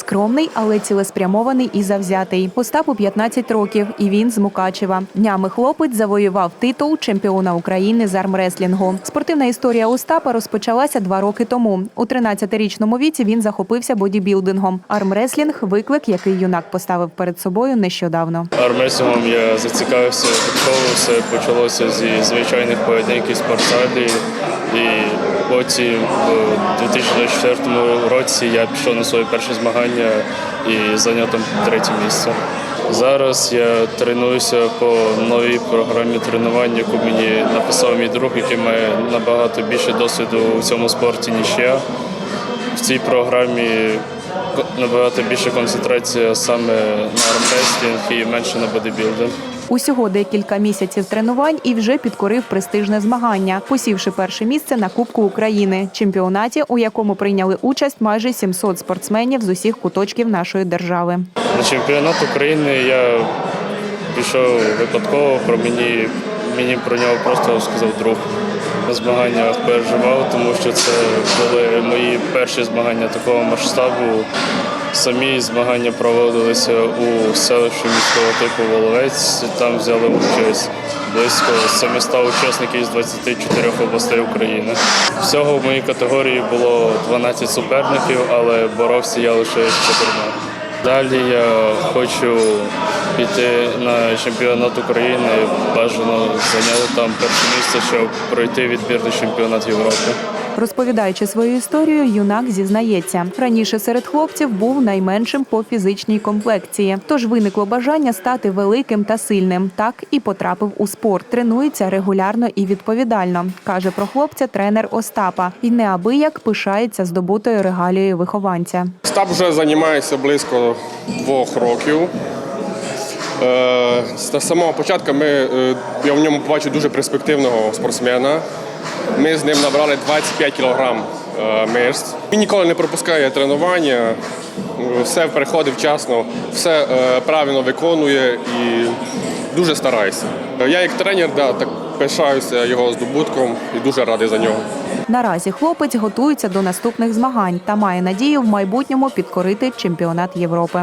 Скромний, але цілеспрямований і завзятий. Остапу 15 років, і він з Мукачева. Днями хлопець завоював титул чемпіона України з армреслінгу. Спортивна історія Остапа розпочалася два роки тому. У 13-річному віці він захопився бодібілдингом. Армреслінг виклик, який юнак поставив перед собою нещодавно. Армресінгом я зацікавився випадково, все почалося зі звичайних поєдинків спортзалі. І потім у 2024 році я пішов на своє перше змагання і зайняв третє місце. Зараз я тренуюся по новій програмі тренувань, яку мені написав мій друг, який має набагато більше досвіду у цьому спорті, ніж я. В цій програмі набагато більше концентрація саме на армрестлінг і менше на бодибілдинг. Усього декілька місяців тренувань і вже підкорив престижне змагання, посівши перше місце на Кубку України, чемпіонаті, у якому прийняли участь майже 700 спортсменів з усіх куточків нашої держави. На чемпіонат України я пішов випадково, про мені, мені про нього просто сказав друг. На змаганнях переживав, тому що це були мої перші змагання такого масштабу. Самі змагання проводилися у селищі міського типу Воловець. Там взяли участь близько 700 учасників з 24 областей України. Всього в моїй категорії було 12 суперників, але боровся я лише з чотирма. Далі я хочу піти на чемпіонат України. Бажано зайняти там перше місце, щоб пройти відбірний чемпіонат Європи. Розповідаючи свою історію, юнак зізнається, раніше серед хлопців був найменшим по фізичній комплекції. Тож виникло бажання стати великим та сильним. Так і потрапив у спорт. Тренується регулярно і відповідально, каже про хлопця тренер Остапа. І неабияк пишається здобутою регалією вихованця. Стап вже займається близько двох років. Е, З самого початку ми, е, я в ньому бачу дуже перспективного спортсмена. Ми з ним набрали 25 кг мишць. Він ніколи не пропускає тренування, е, все приходить вчасно, все е, правильно виконує і дуже старається. Я як тренер да, так пишаюся його здобутком і дуже радий за нього. Наразі хлопець готується до наступних змагань та має надію в майбутньому підкорити чемпіонат Європи.